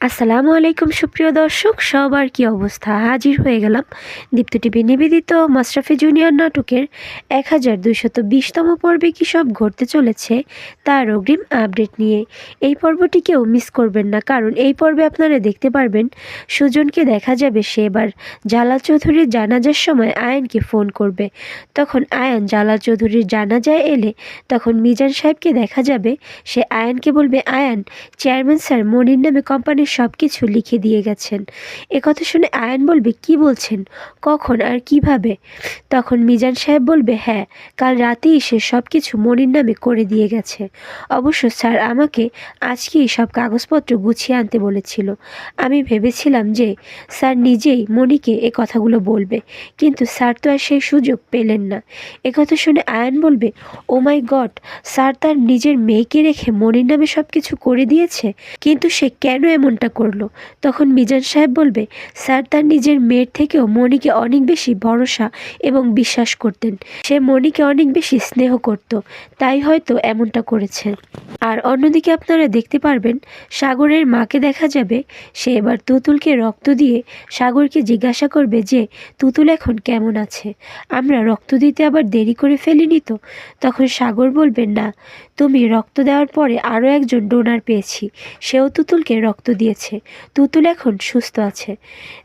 আসসালামু আলাইকুম সুপ্রিয় দর্শক, সবার কি অবস্থা? হাজির হয়ে গেলাম দীপ্ত টিভি নিবেদিত মাশরাফি জুনিয়র নাটকের এক হাজার দুইশত বিশতম পর্বে কী সব ঘটতে চলেছে তার অগ্রিম আপডেট নিয়ে। এই পর্বটিকেও মিস করবেন না, কারণ এই পর্বে আপনারা দেখতে পারবেন সুজনকে দেখা যাবে সে এবার জালাল চৌধুরীর জানাজার সময় আয়নকে ফোন করবে। তখন আয়ন জালাল চৌধুরীর জানাজায় এলে তখন মিজান সাহেবকে দেখা যাবে। সে আয়নকে বলবে, আয়ান, চেয়ারম্যান স্যার মনির নামে কোম্পানির সব কিছু লিখে দিয়ে গেছেন। একথা শুনে আয়ান বলবে, কি বলছেন? কখন আর কীভাবে? তখন মিজান সাহেব বলবে হ্যাঁ কাল রাতেই সে সব কিছু মনির নামে করে দিয়ে গেছে। অবশ্য স্যার আমাকে আজকেই সব কাগজপত্র গুছিয়ে আনতে বলেছিল। আমি ভেবেছিলাম যে স্যার নিজেই মনিকে এ কথাগুলো বলবে, কিন্তু স্যার তো আর সেই সুযোগ পেলেন না। একথা শুনে আয়ান বলবে, ও মাই গড, স্যার তার নিজের মেয়েকে রেখে মনির নামে সব কিছু করে দিয়েছে? কিন্তু সে কেন এমনটা করল। তখন মিজান সাহেব বলবে, স্যার, তার নিজের মেয়ের থেকেও মনিকে অনেক বেশি ভরসা এবং বিশ্বাস করতেন। সে মনিকে অনেক বেশি স্নেহ করত, তাই হয়তো এমনটা করেছে। আর অন্যদিকে আপনারা দেখতে পারবেন, সাগরের মাকে দেখা যাবে, সে এবার তুতুলকে রক্ত দিয়ে সাগরকে জিজ্ঞাসা করবে যে, তুতুল এখন কেমন আছে? আমরা রক্ত দিতে আবার দেরি করে ফেলিনি তো? তখন সাগর বলবেন না, তুমি রক্ত দেওয়ার পরে আরও একজন ডোনার পেয়েছি। সেও তুতুলকে রক্ত দিয়েছে। তুতুল এখন সুস্থ আছে।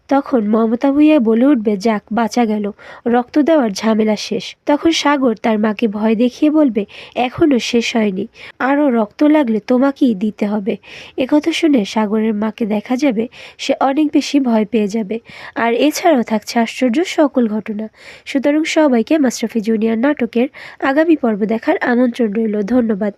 তখন মমতা ভুইয়া বলে উঠবে, যাক, বাঁচা গেল। রক্ত দেওয়ার ঝামেলা শেষ। তখন সাগর তার মাকে ভয় দেখিয়ে বলবে এখনও শেষ হয়নি। আরও রক্ত লাগলে তোমাকেই দিতে হবে। একথা শুনে সাগরের মাকে দেখা যাবে, সে অনেক বেশি ভয় পেয়ে যাবে। আর এছাড়াও থাকছে আশ্চর্য সকল ঘটনা। সুতরাং সবাইকে মাশরাফি জুনিয়র নাটকের আগামী পর্ব দেখার আমন্ত্রণ রইল। ধন্যবাদ।